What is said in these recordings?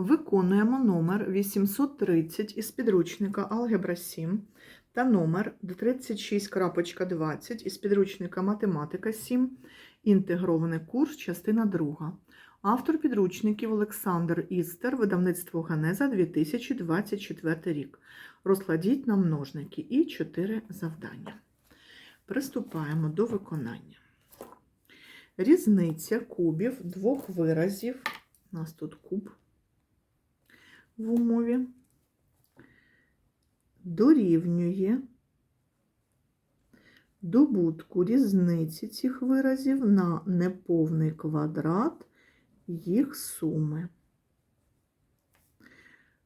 Виконуємо номер 830 із підручника Алгебра 7 та номер 36.20 із підручника Математика 7. Інтегрований курс, частина 2. Автор підручників Олександр Істер, видавництво Ганеза 2024 рік. Розкладіть на множники і 4 завдання. Приступаємо до виконання. Різниця кубів двох виразів. У нас тут куб в умові дорівнює добутку різниці цих виразів на неповний квадрат їх суми.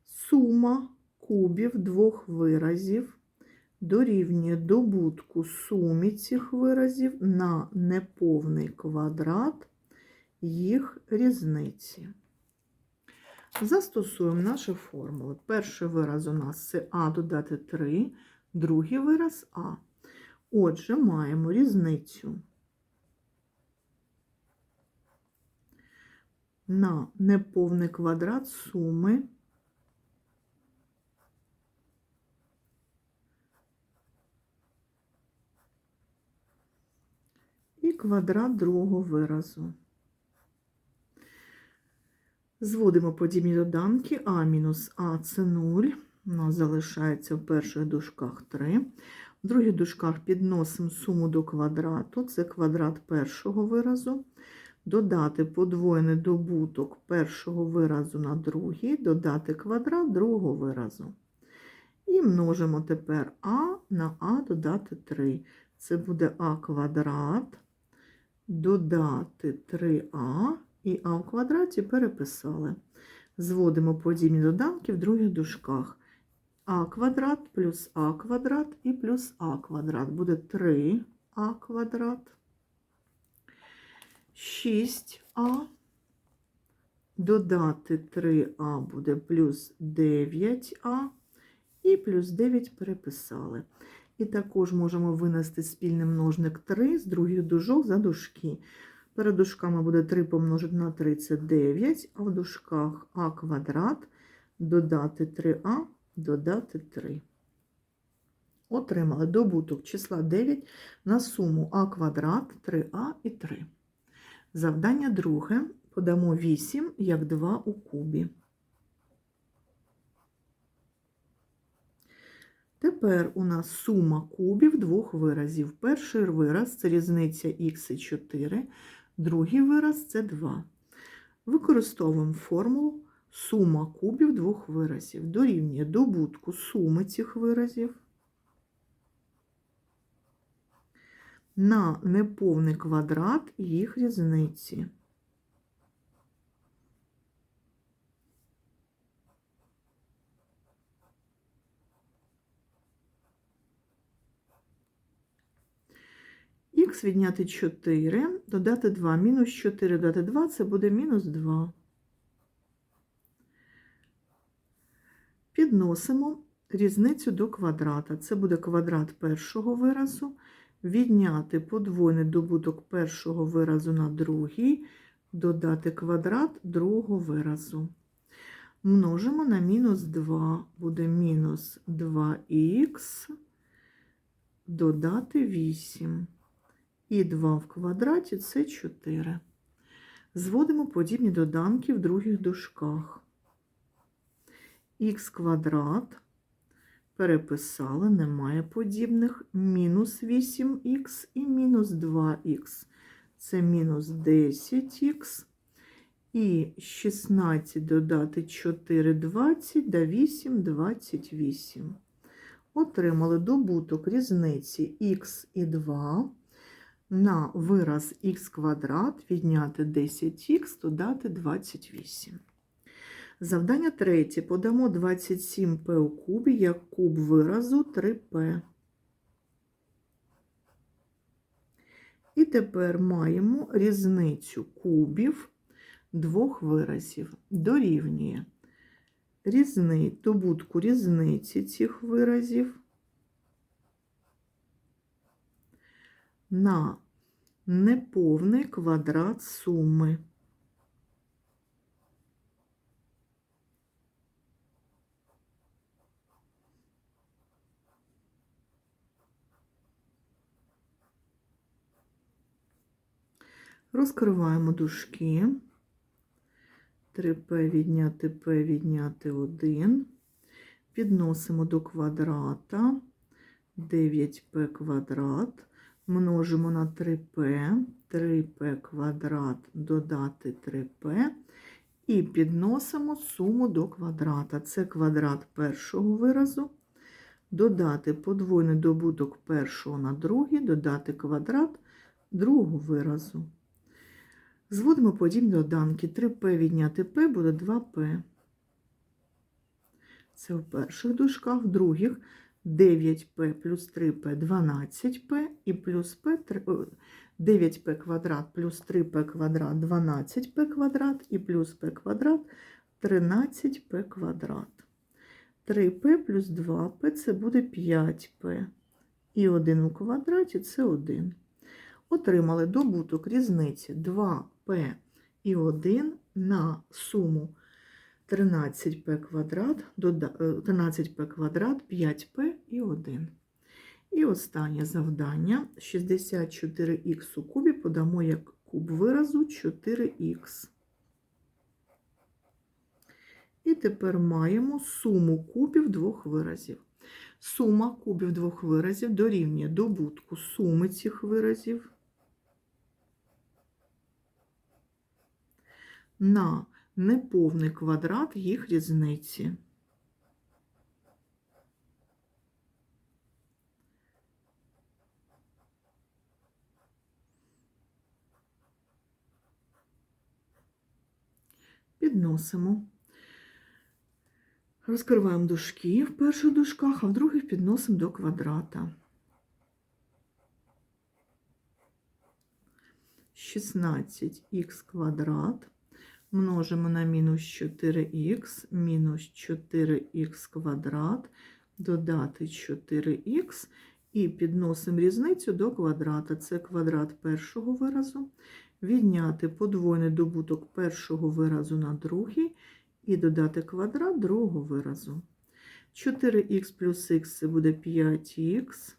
Сума кубів двох виразів дорівнює добутку сумі цих виразів на неповний квадрат їх різниці. Застосуємо наші формули. Перший вираз у нас це А додати 3, другий вираз А. Отже, маємо різницю на неповний квадрат суми і квадрат другого виразу. Зводимо подібні доданки А мінус А це 0. У нас залишається в перших дужках 3. В других дужках підносимо суму до квадрату, це квадрат першого виразу. Додати подвоєний добуток першого виразу на другий, додати квадрат другого виразу. І множимо тепер А на А додати 3. Це буде А квадрат, додати 3А. І а в квадраті переписали. Зводимо подібні доданки в других дужках. А квадрат плюс А квадрат і плюс А квадрат. Буде 3А квадрат. 6А. Додати 3А буде плюс 9А. І плюс 9 переписали. І також можемо винести спільний множник 3 з других дужок за дужки. Перед дужками буде 3 помножити на 3 це 9, а в дужках а квадрат додати 3а, додати 3. Отримали добуток числа 9 на суму а квадрат, 3а і 3. Завдання друге. Подамо 8 як 2 у кубі. Тепер у нас сума кубів двох виразів. Перший вираз це різниця х і 4, другий вираз це 2. Використовуємо формулу сума кубів двох виразів. Дорівнює добутку суми цих виразів на неповний квадрат їх різниці. Х відняти 4, додати 2, мінус 4 додати 2, це буде мінус 2. Підносимо різницю до квадрата. Це буде квадрат першого виразу, відняти подвойний добуток першого виразу на другий, додати квадрат другого виразу. Множимо на мінус 2, буде мінус 2х, додати 8. І 2 в квадраті це 4. Зводимо подібні доданки в других дужках. Х квадрат переписали, немає подібних, мінус 8х і мінус 2х. Це мінус 10х. І 16 додати 4 20 да 8 28. Отримали добуток різниці х і 2 на вираз х квадрат відняти 10х, додати 28. Завдання третє. Подамо 27p у кубі як куб виразу 3p. І тепер маємо різницю кубів двох виразів. Дорівнює різни, добутку різниці цих виразів на неповний квадрат суми. Розкриваємо дужки. 3П відняти П відняти 1. Підносимо до квадрата 9П квадрат. Множимо на 3p, 3p квадрат додати 3p. І підносимо суму до квадрата. Це квадрат першого виразу. Додати подвойний добуток першого на другий, додати квадрат другого виразу. Зводимо подібні доданки. 3p відняти p буде 2p. Це в перших дужках, в других 9p плюс 3p 12p і плюс p 9p квадрат плюс 3p квадрат 12p квадрат і плюс p квадрат 13p квадрат. 3p плюс 2p це буде 5p. І 1 у квадраті це 1. Отримали добуток різниці 2p і 1 на суму 13p квадрат, 13p квадрат, 5p і 1. І останнє завдання 64х у кубі подамо як куб виразу 4х. І тепер маємо суму кубів двох виразів. Сума кубів двох виразів дорівнює добутку суми цих виразів на неповний квадрат їх різниці. Підносимо. Розкриваємо дужки в перших дужках, а в других підносимо до квадрата. 16х квадрат множимо на мінус 4х, мінус 4х квадрат, додати 4х і підносимо різницю до квадрата. Це квадрат першого виразу, відняти подвойний добуток першого виразу на другий і додати квадрат другого виразу. 4х плюс х це буде 5х.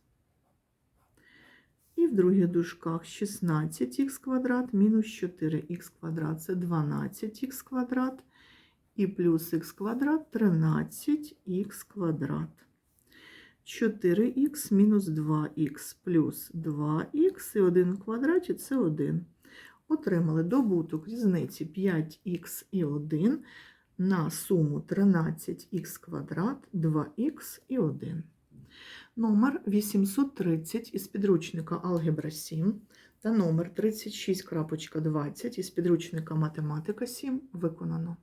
І в других дужках 16х квадрат мінус 4х квадрат це 12х квадрат і плюс х квадрат 13х квадрат. 4х мінус 2х плюс 2х і 1 в квадраті це 1. Отримали добуток різниці 5х і 1 на суму 13х квадрат, 2х і 1. Номер 830 із підручника Алгебра 7 та номер 36.20 із підручника Математика 7 виконано.